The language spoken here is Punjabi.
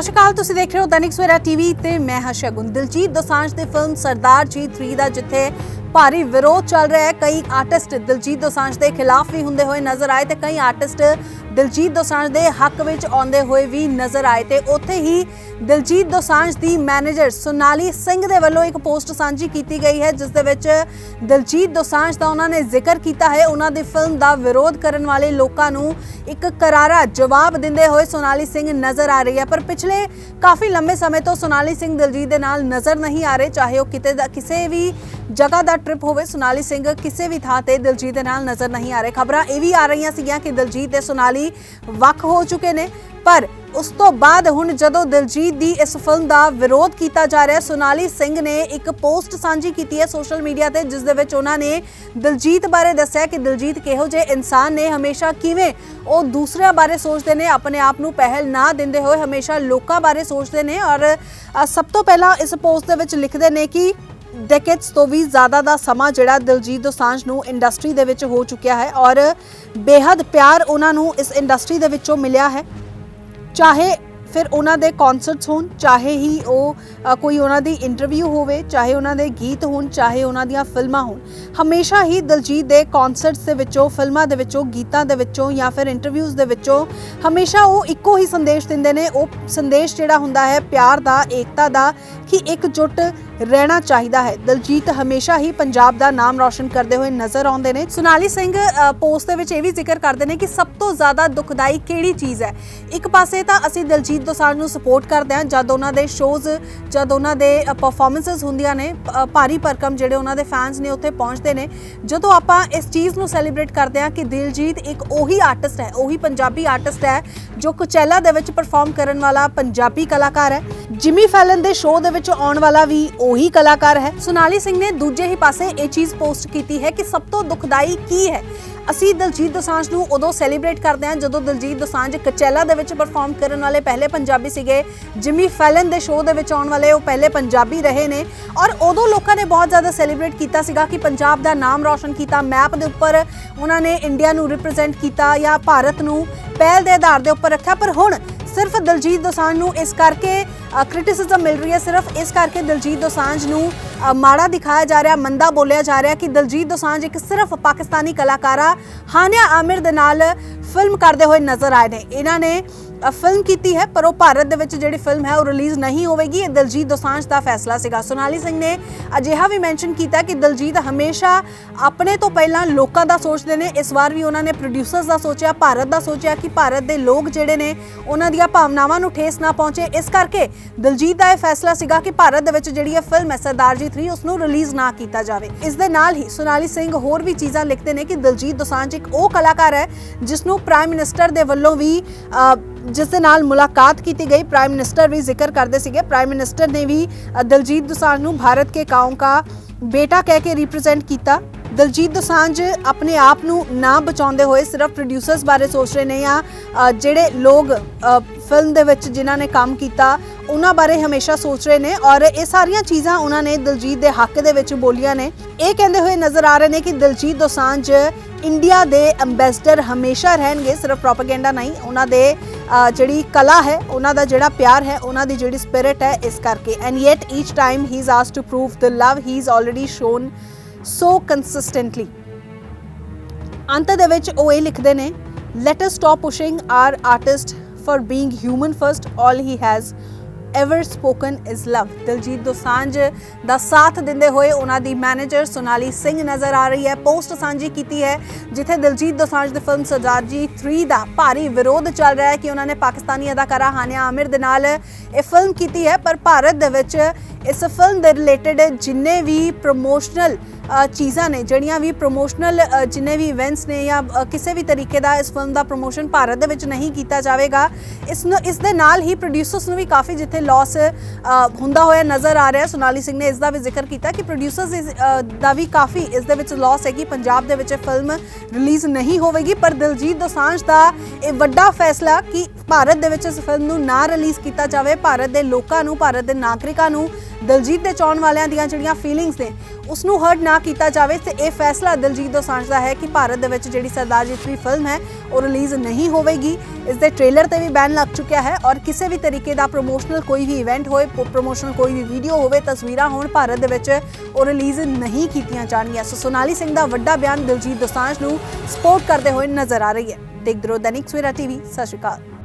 ਸਤਿ ਸ਼੍ਰੀ ਅਕਾਲ, ਤੁਸੀਂ ਦੇਖ ਰਹੇ ਹੋ ਦੈਨਿਕ ਸਵੇਰਾ ਟੀਵੀ ਤੇ ਮੈਂ ਹਾਂ ਸ਼ਗੁਨ। ਦਿਲਜੀਤ ਦੋਸਾਂਝ ਦੀ ਫਿਲਮ ਸਰਦਾਰ ਜੀ 3 ਦਾ ਜਿੱਥੇ ਭਾਰੀ ਵਿਰੋਧ ਚੱਲ ਰਿਹਾ ਹੈ, ਕਈ ਆਰਟਿਸਟ ਦਿਲਜੀਤ ਦੋਸਾਂਝ ਦੇ ਖਿਲਾਫ ਵੀ ਹੁੰਦੇ ਹੋਏ ਨਜ਼ਰ ਆਏ ਤੇ ਕਈ ਆਰਟਿਸਟ ਦਿਲਜੀਤ ਦੋਸਾਂਝ ਦੇ ਹੱਕ ਵਿੱਚ ਆਉਂਦੇ ਹੋਏ ਵੀ ਨਜ਼ਰ ਆਏ ਤੇ ਉੱਥੇ ਹੀ ਦਿਲਜੀਤ ਦੋਸਾਂਝ ਦੀ ਮੈਨੇਜਰ ਸੋਨਾਲੀ ਸਿੰਘ ਦੇ ਵੱਲੋਂ ਇੱਕ ਪੋਸਟ ਸਾਂਝੀ ਕੀਤੀ ਗਈ ਹੈ, ਜਿਸ ਦੇ ਵਿੱਚ ਦਿਲਜੀਤ ਦੋਸਾਂਝ ਦਾ ਉਹਨਾਂ ਨੇ ਜ਼ਿਕਰ ਕੀਤਾ ਹੈ। ਉਹਨਾਂ ਦੀ ਫਿਲਮ ਦਾ ਵਿਰੋਧ ਕਰਨ ਵਾਲੇ ਲੋਕਾਂ ਨੂੰ ਇੱਕ ਕਰਾਰਾ ਜਵਾਬ ਦਿੰਦੇ ਹੋਏ ਸੋਨਾਲੀ ਸਿੰਘ ਨਜ਼ਰ ਆ ਰਹੀ ਹੈ। ਪਰ ਪਿਛਲੇ ਕਾਫੀ ਲੰਬੇ ਸਮੇਂ ਤੋਂ ਸੋਨਾਲੀ ਸਿੰਘ ਦਿਲਜੀਤ ਦੇ ਨਾਲ ਨਜ਼ਰ ਨਹੀਂ ਆ ਰਹੇ। ਚਾਹੇ ਉਹ ਕਿਤੇ ਦਾ, ਕਿਸੇ ਵੀ ਜਗ੍ਹਾ ਦਾ ਟ੍ਰਿਪ ਹੋਵੇ, ਸੋਨਾਲੀ ਸਿੰਘ ਕਿਸੇ ਵੀ ਥਾਂ ਤੇ ਦਿਲਜੀਤ ਦੇ ਨਾਲ ਨਜ਼ਰ ਨਹੀਂ ਆ ਰਹੇ। ਖਬਰਾਂ ਇਹ ਵੀ ਆ ਰਹੀਆਂ ਸੀਗੀਆਂ ਕਿ ਦਿਲਜੀਤ ਤੇ ਸੁਨਾਲੀ ਵੱਖ ਹੋ ਚੁੱਕੇ ਨੇ। ਪਰ ਉਸ ਤੋਂ ਬਾਅਦ ਹੁਣ ਜਦੋਂ ਦਿਲਜੀਤ ਦੀ ਇਸ ਫਿਲਮ ਦਾ ਵਿਰੋਧ ਕੀਤਾ ਜਾ ਰਿਹਾ, ਸੋਨਾਲੀ ਸਿੰਘ ਨੇ ਇੱਕ ਪੋਸਟ ਸਾਂਝੀ ਕੀਤੀ ਹੈ ਸੋਸ਼ਲ ਮੀਡੀਆ ਤੇ, ਜਿਸ ਦੇ ਵਿੱਚ ਉਹਨਾਂ ਨੇ ਦਿਲਜੀਤ ਬਾਰੇ ਦੱਸਿਆ ਕਿ ਦਿਲਜੀਤ ਕਿਹੋ ਜਿਹੇ ਇਨਸਾਨ ਨੇ, ਹਮੇਸ਼ਾ ਕਿਵੇਂ ਉਹ ਦੂਸਰਿਆਂ ਬਾਰੇ ਸੋਚਦੇ ਨੇ, ਆਪਣੇ ਆਪ ਨੂੰ ਪਹਿਲ ਨਾ ਦਿੰਦੇ ਹੋਏ ਹਮੇਸ਼ਾ ਲੋਕਾਂ ਬਾਰੇ ਸੋਚਦੇ ਨੇ। ਔਰ ਸਭ ਤੋਂ ਪਹਿਲਾਂ ਇਸ ਪੋਸਟ ਦੇ ਵਿੱਚ ਲਿਖਦੇ ਨੇ ਕਿ ਡੈਕੇਡਸ ਤੋਂ ਵੀ ਜ਼ਿਆਦਾ ਦਾ ਸਮਾਂ ਜਿਹੜਾ ਦਿਲਜੀਤ ਦੋਸਾਂਝ ਨੂੰ ਇੰਡਸਟਰੀ ਦੇ ਵਿੱਚ ਹੋ ਚੁੱਕਿਆ ਹੈ ਔਰ ਬੇਹੱਦ ਪਿਆਰ ਉਹਨਾਂ ਨੂੰ ਇਸ ਇੰਡਸਟਰੀ ਦੇ ਵਿੱਚੋਂ ਮਿਲਿਆ ਹੈ। ਚਾਹੇ ਫਿਰ ਉਹਨਾਂ ਦੇ ਕਨਸਰਟਸ ਹੋਣ, ਚਾਹੇ ਹੀ ਉਹ ਕੋਈ ਉਹਨਾਂ ਦੀ ਇੰਟਰਵਿਊ ਹੋਵੇ, ਚਾਹੇ ਉਹਨਾਂ ਦੇ ਗੀਤ ਹੋਣ, ਚਾਹੇ ਉਹਨਾਂ ਦੀਆਂ ਫਿਲਮਾਂ ਹੋਣ। ਹਮੇਸ਼ਾ ਹੀ ਦਲਜੀਤ ਦੇ ਕਨਸਰਟਸ ਦੇ ਵਿੱਚੋਂ, ਫਿਲਮਾਂ ਦੇ ਵਿੱਚੋਂ, ਗੀਤਾਂ ਦੇ ਵਿੱਚੋਂ ਜਾਂ ਫਿਰ ਇੰਟਰਵਿਊਜ਼ ਦੇ ਵਿੱਚੋਂ ਹਮੇਸ਼ਾ ਉਹ ਇੱਕੋ ਹੀ ਸੰਦੇਸ਼ ਦਿੰਦੇ ਨੇ। ਉਹ ਸੰਦੇਸ਼ ਜਿਹੜਾ ਹੁੰਦਾ ਹੈ ਪਿਆਰ ਦਾ, ਏਕਤਾ ਦਾ, ਕਿ ਇੱਕ ਜੁੱਟ ਰਹਿਣਾ ਚਾਹੀਦਾ ਹੈ। ਦਲਜੀਤ ਹਮੇਸ਼ਾ ਹੀ ਪੰਜਾਬ ਦਾ ਨਾਮ ਰੌਸ਼ਨ ਕਰਦੇ ਹੋਏ ਨਜ਼ਰ ਆਉਂਦੇ ਨੇ। ਸੋਨਾਲੀ ਸਿੰਘ ਪੋਸਟ ਦੇ ਵਿੱਚ ਇਹ ਵੀ ਜ਼ਿਕਰ ਕਰਦੇ ਨੇ ਕਿ ਸਭ ਤੋਂ ਜ਼ਿਆਦਾ ਦੁਖਦਾਈ ਕਿਹੜੀ ਚੀਜ਼ ਹੈ? ਇੱਕ ਪਾਸੇ ਤਾਂ ਅਸੀਂ ਦਿਲਜੀਤ ਦੋਸਾਂਝ ਨੂੰ ਸਪੋਰਟ ਕਰਦੇ ਹਾਂ। ਜਦ ਉਹਨਾਂ ਦੇ ਸ਼ੋਜ਼ ਜਦ ਉਹਨਾਂ ਦੇ ਪਰਫਾਰਮੈਂਸਸ ਹੁੰਦੀਆਂ ਨੇ ਭਾਰੀ ਭਰਕਮ ਜਿਹੜੇ ਉਹਨਾਂ ਦੇ ਫੈਨਸ ਨੇ ਉੱਥੇ ਪਹੁੰਚਦੇ ਨੇ। ਜਦੋਂ ਆਪਾਂ ਇਸ ਚੀਜ਼ ਨੂੰ ਸੈਲੀਬ੍ਰੇਟ ਕਰਦੇ ਹਾਂ ਕਿ ਦਿਲਜੀਤ ਇੱਕ ਉਹੀ ਆਰਟਿਸਟ ਹੈ, ਉਹੀ ਪੰਜਾਬੀ ਆਰਟਿਸਟ ਹੈ, ਜੋ ਕੁਚੈਲਾ ਦੇ ਵਿੱਚ ਪਰਫਾਰਮ ਕਰਨ ਵਾਲਾ ਪੰਜਾਬੀ ਕਲਾਕਾਰ ਹੈ। ਜਿਮੀ ਫੈਲਨ ਦੇ ਸ਼ੋਅ ਦੇ ਵਿੱਚ ਆਉਣ ਵਾਲਾ ਵੀ ਉਹੀ ਕਲਾਕਾਰ ਹੈ। ਸੋਨਾਲੀ ਸਿੰਘ ਨੇ ਦੂਜੇ ਹੀ ਪਾਸੇ ਇਹ ਚੀਜ਼ ਪੋਸਟ ਕੀਤੀ ਹੈ ਕਿ ਸਭ ਤੋਂ ਦੁਖਦਾਈ ਕੀ ਹੈ? ਅਸੀਂ ਦਲਜੀਤ ਦੋਸਾਂਝ ਨੂੰ ਉਦੋਂ ਸੈਲੀਬ੍ਰੇਟ ਕਰਦੇ ਹਾਂ ਜਦੋਂ ਦਲਜੀਤ ਦੋਸਾਂਝ ਕਚੈਲਾ ਦੇ ਵਿੱਚ ਪਰਫਾਰਮ ਕਰਨ ਵਾਲੇ ਪਹਿਲੇ ਪੰਜਾਬੀ ਸੀਗੇ। ਜਿਮੀ ਫੈਲਨ ਦੇ ਸ਼ੋਅ ਦੇ ਵਿੱਚ ਆਉਣ ਵਾਲੇ ਉਹ ਪਹਿਲੇ ਪੰਜਾਬੀ ਰਹੇ ਨੇ। ਔਰ ਉਦੋਂ ਲੋਕਾਂ ਨੇ ਬਹੁਤ ਜ਼ਿਆਦਾ ਸੈਲੀਬ੍ਰੇਟ ਕੀਤਾ ਸੀਗਾ ਕਿ ਪੰਜਾਬ ਦਾ ਨਾਮ ਰੌਸ਼ਨ ਕੀਤਾ ਮੈਪ ਦੇ ਉੱਪਰ ਉਹਨਾਂ ਨੇ ਇੰਡੀਆ ਨੂੰ ਰਿਪਰੈਜ਼ੈਂਟ ਕੀਤਾ ਜਾਂ ਭਾਰਤ ਨੂੰ ਪਹਿਲ ਦੇ ਆਧਾਰ ਦੇ ਉੱਪਰ ਰੱਖਿਆ। ਪਰ ਹੁਣ ਸਿਰਫ ਦਿਲਜੀਤ ਦੋਸਾਂਝ ਨੂੰ ਇਸ ਕਰਕੇ ਕ੍ਰਿਟਿਸਿਜ਼ਮ ਮਿਲ ਰਹੀ ਹੈ ਸਿਰਫ, ਇਸ ਕਰਕੇ ਦਿਲਜੀਤ ਦੋਸਾਂਝ ਨੂੰ ਮਾੜਾ ਦਿਖਾਇਆ ਜਾ ਰਿਹਾ, ਮੰਦਾ ਬੋਲਿਆ ਜਾ ਰਿਹਾ ਕਿ ਦਲਜੀਤ ਦੋਸਾਂਝ ਇੱਕ ਸਿਰਫ ਪਾਕਿਸਤਾਨੀ ਕਲਾਕਾਰਾ ਹਾਨਿਆ ਆਮਿਰ ਦੇ ਨਾਲ ਫਿਲਮ ਕਰਦੇ ਹੋਏ ਨਜ਼ਰ ਆਏ ਨੇ। ਇਹਨਾਂ ਨੇ ਫਿਲਮ ਕੀਤੀ ਹੈ, ਪਰ ਉਹ ਭਾਰਤ ਦੇ ਵਿੱਚ ਜਿਹੜੀ ਫਿਲਮ ਹੈ, ਉਹ ਰਿਲੀਜ਼ ਨਹੀਂ ਹੋਵੇਗੀ। ਇਹ ਦਿਲਜੀਤ ਦੋਸਾਂਝ ਦਾ ਫੈਸਲਾ ਸੀਗਾ। ਸੋਨਾਲੀ ਸਿੰਘ ਨੇ ਅਜਿਹਾ ਵੀ ਮੈਂਸ਼ਨ ਕੀਤਾ ਕਿ ਦਲਜੀਤ ਹਮੇਸ਼ਾ ਆਪਣੇ ਤੋਂ ਪਹਿਲਾਂ ਲੋਕਾਂ ਦਾ ਸੋਚਦੇ ਨੇ। ਇਸ ਵਾਰ ਵੀ ਉਹਨਾਂ ਨੇ ਪ੍ਰੋਡਿਊਸਰਸ ਦਾ ਸੋਚਿਆ, ਭਾਰਤ ਦਾ ਸੋਚਿਆ ਕਿ ਭਾਰਤ ਦੇ ਲੋਕ ਜਿਹੜੇ ਨੇ, ਉਹਨਾਂ ਦੀਆਂ ਭਾਵਨਾਵਾਂ ਨੂੰ ਠੇਸ ਨਾ ਪਹੁੰਚੇ। ਇਸ ਕਰਕੇ ਦਲਜੀਤ ਦਾ ਇਹ ਫੈਸਲਾ ਸੀਗਾ ਕਿ ਭਾਰਤ ਦੇ ਵਿੱਚ ਜਿਹੜੀ ਇਹ ਫਿਲਮ ਹੈ, ਸਰਦਾਰ ਜੀ 3 ਉਸ ਨੂੰ ਰਿਲੀਜ਼ ਨਾ ਕੀਤਾ ਜਾਵੇ। ਇਸ ਦੇ ਨਾਲ ਹੀ ਸੋਨਾਲੀ ਸਿੰਘ ਹੋਰ ਵੀ ਚੀਜ਼ਾਂ ਲਿਖਦੇ ਨੇ ਕਿ ਦਿਲਜੀਤ ਦੋਸਾਂਝ ਇੱਕ ਉਹ ਕਲਾਕਾਰ ਹੈ ਜਿਸ ਨੂੰ ਪ੍ਰਾਈਮ ਮਿਨਿਸਟਰ ਦੇ ਵੱਲੋਂ ਵੀ ਜਿਸ ਦੇ ਨਾਲ ਮੁਲਾਕਾਤ ਕੀਤੀ ਗਈ। ਪ੍ਰਾਈਮ ਮਿਨਿਸਟਰ ਵੀ ਜ਼ਿਕਰ ਕਰਦੇ ਸੀਗੇ। ਪ੍ਰਾਈਮ ਮਿਨਿਸਟਰ ਨੇ ਵੀ ਅ, ਦਿਲਜੀਤ ਦੋਸਾਂਝ ਨੂੰ ਭਾਰਤ ਕੇ ਕਾਉਂ ਕਾ ਬੇਟਾ ਕਹਿ ਕੇ ਰਿਪਰੈਜ਼ੈਂਟ ਕੀਤਾ। ਦਿਲਜੀਤ ਦੋਸਾਂਝ ਆਪਣੇ ਆਪ ਨੂੰ ਨਾ ਬਚਾਉਂਦੇ ਹੋਏ ਸਿਰਫ ਪ੍ਰੋਡਿਊਸਰਸ ਬਾਰੇ ਸੋਚ ਰਹੇ ਨੇ ਜਾਂ ਜਿਹੜੇ ਲੋਕ ਫਿਲਮ ਦੇ ਵਿੱਚ ਜਿਨ੍ਹਾਂ ਨੇ ਕੰਮ ਕੀਤਾ ਉਹਨਾਂ ਬਾਰੇ ਹਮੇਸ਼ਾ ਸੋਚ ਰਹੇ ਨੇ ਔਰ ਇਹ ਸਾਰੀਆਂ ਚੀਜ਼ਾਂ ਉਹਨਾਂ ਨੇ ਦਿਲਜੀਤ ਦੇ ਹੱਕ ਦੇ ਵਿੱਚ ਬੋਲੀਆਂ ਨੇ। ਇਹ ਕਹਿੰਦੇ ਹੋਏ ਨਜ਼ਰ ਆ ਰਹੇ ਨੇ ਕਿ ਦਿਲਜੀਤ ਦੋਸਾਂਝ ਇੰਡੀਆ ਦੇ ਐਮਬੈਸਡਰ ਹਮੇਸ਼ਾ ਰਹਿਣਗੇ ਸਿਰਫ ਪ੍ਰੋਪਾਗੈਂਡਾ ਨਹੀਂ ਉਹਨਾਂ ਦੇ ਜਿਹੜੀ ਕਲਾ ਹੈ, ਉਹਨਾਂ ਦਾ ਜਿਹੜਾ ਪਿਆਰ ਹੈ, ਉਹਨਾਂ ਦੀ ਜਿਹੜੀ ਸਪਿਰਿਟ ਹੈ, ਇਸ ਕਰਕੇ। And yet each time he is asked to prove the love he is already shown so consistently ਅੰਤ ਦੇ ਵਿੱਚ ਉਹ ਇਹ ਲਿਖਦੇ ਨੇ let us stop pushing our artist for being human first all he has ever spoken is love Diljit Dosanjh ਦਾ ਸਾਥ ਦਿੰਦੇ ਹੋਏ ਉਹਨਾਂ ਦੀ ਮੈਨੇਜਰ ਸੋਨਾਲੀ ਸਿੰਘ ਨਜ਼ਰ ਆ ਰਹੀ ਹੈ। ਪੋਸਟ ਸਾਂਝੀ ਕੀਤੀ ਹੈ, ਜਿੱਥੇ ਦਿਲਜੀਤ ਦੋਸਾਂਝ ਦੀ ਫਿਲਮ ਸਰਦਾਰ ਜੀ 3 ਦਾ ਭਾਰੀ ਵਿਰੋਧ ਚੱਲ ਰਿਹਾ ਹੈ ਕਿ ਉਹਨਾਂ ਨੇ ਪਾਕਿਸਤਾਨੀ ਅਦਾਕਾਰਾ ਹਾਨਿਆ ਆਮਿਰ ਦੇ ਨਾਲ ਇਹ ਫਿਲਮ ਕੀਤੀ ਹੈ। ਪਰ ਭਾਰਤ ਦੇ ਵਿੱਚ ਇਸ ਫਿਲਮ ਦੇ ਰਿਲੇਟਡ ਜਿੰਨੇ ਵੀ ਪ੍ਰੋਮੋਸ਼ਨਲ ਚੀਜ਼ਾਂ ਨੇ, ਜਿਹੜੀਆਂ ਵੀ ਪ੍ਰੋਮੋਸ਼ਨਲ ਜਿੰਨੇ ਵੀ ਇਵੈਂਟਸ ਨੇ ਜਾਂ ਕਿਸੇ ਵੀ ਤਰੀਕੇ ਦਾ ਇਸ ਫਿਲਮ ਦਾ ਪ੍ਰੋਮੋਸ਼ਨ ਭਾਰਤ ਦੇ ਵਿੱਚ ਨਹੀਂ ਕੀਤਾ ਜਾਵੇਗਾ, ਇਸ ਨੂੰ, ਇਸ ਦੇ ਨਾਲ ਹੀ ਪ੍ਰੋਡਿਊਸਰਸ ਨੂੰ ਵੀ ਕਾਫੀ ਜਿੱਥੇ ਲਾਸ ਹੁੰਦਾ ਹੋਇਆ ਨਜ਼ਰ ਆ ਰਿਹਾ ਸੋਨਾਲੀ ਸਿੰਘ ਨੇ ਇਸ ਦਾ ਵੀ ਜ਼ਿਕਰ ਕੀਤਾ ਕਿ ਪ੍ਰੋਡਿਊਸਰਸ ਦਾ ਵੀ ਕਾਫੀ ਇਸ ਦੇ ਵਿੱਚ ਲਾਸ ਹੈ ਕਿ ਪੰਜਾਬ ਦੇ ਵਿੱਚ ਇਹ ਫਿਲਮ ਰਿਲੀਜ਼ ਨਹੀਂ ਹੋਵੇਗੀ। ਪਰ ਦਿਲਜੀਤ ਦੋਸਾਂਝ ਦਾ ਇਹ ਵੱਡਾ ਫੈਸਲਾ ਕਿ ਭਾਰਤ ਦੇ ਵਿੱਚ ਇਸ ਫਿਲਮ ਨੂੰ ਨਾ ਰਿਲੀਜ਼ ਕੀਤਾ ਜਾਵੇ। ਭਾਰਤ ਦੇ ਲੋਕਾਂ ਨੂੰ, ਭਾਰਤ ਦੇ ਨਾਗਰਿਕਾਂ ਨੂੰ ਦਿਲਜੀਤ ਦੇ ਚਾਹਣ ਵਾਲਿਆਂ ਦੀਆਂ ਜਿਹੜੀਆਂ ਫੀਲਿੰਗਸ ਨੇ ਉਸ ਨੂੰ ਹਰਟ ਨਾ ਕੀਤਾ ਜਾਵੇ ਤੇ ਇਹ ਫੈਸਲਾ ਦਿਲਜੀਤ ਦੋਸਾਂਝ ਦਾ ਹੈ ਕਿ ਭਾਰਤ ਦੇ ਵਿੱਚ ਜਿਹੜੀ ਸਰਦਾਰ ਜੀ 3 ਫਿਲਮ ਹੈ, ਉਹ ਰਿਲੀਜ਼ ਨਹੀਂ ਹੋਵੇਗੀ। ਇਸ ਦੇ ਟ੍ਰੇਲਰ ਤੇ ਵੀ ਬੈਨ ਲੱਗ ਚੁੱਕਿਆ ਹੈ ਔਰ ਕਿਸੇ ਵੀ ਤਰੀਕੇ ਦਾ ਪ੍ਰੋਮੋਸ਼ਨਲ ਕੋਈ ਵੀ ਇਵੈਂਟ ਹੋਏ ਪ੍ਰੋਮੋਸ਼ਨਲ ਕੋਈ ਵੀ ਵੀਡੀਓ ਹੋਵੇ, ਤਸਵੀਰਾਂ ਹੋਣ, ਭਾਰਤ ਦੇ ਵਿੱਚ ਉਹ ਰਿਲੀਜ਼ ਨਹੀਂ ਕੀਤੀਆਂ ਜਾਣਗੀਆਂ। ਸੋ ਸੋਨਾਲੀ ਸਿੰਘ ਦਾ ਵੱਡਾ ਬਿਆਨ ਦਿਲਜੀਤ ਦੋਸਾਂਝ ਨੂੰ ਸਪੋਰਟ ਕਰਦੇ ਹੋਏ ਨਜ਼ਰ ਆ ਰਹੀ ਹੈ। ਦੇਖਦੇ ਰਹੋ ਦੈਨਿਕ ਸਵੇਰਾ ਟੀਵੀ, ਸਤਿ ਸ਼੍ਰੀ ਅਕਾਲ।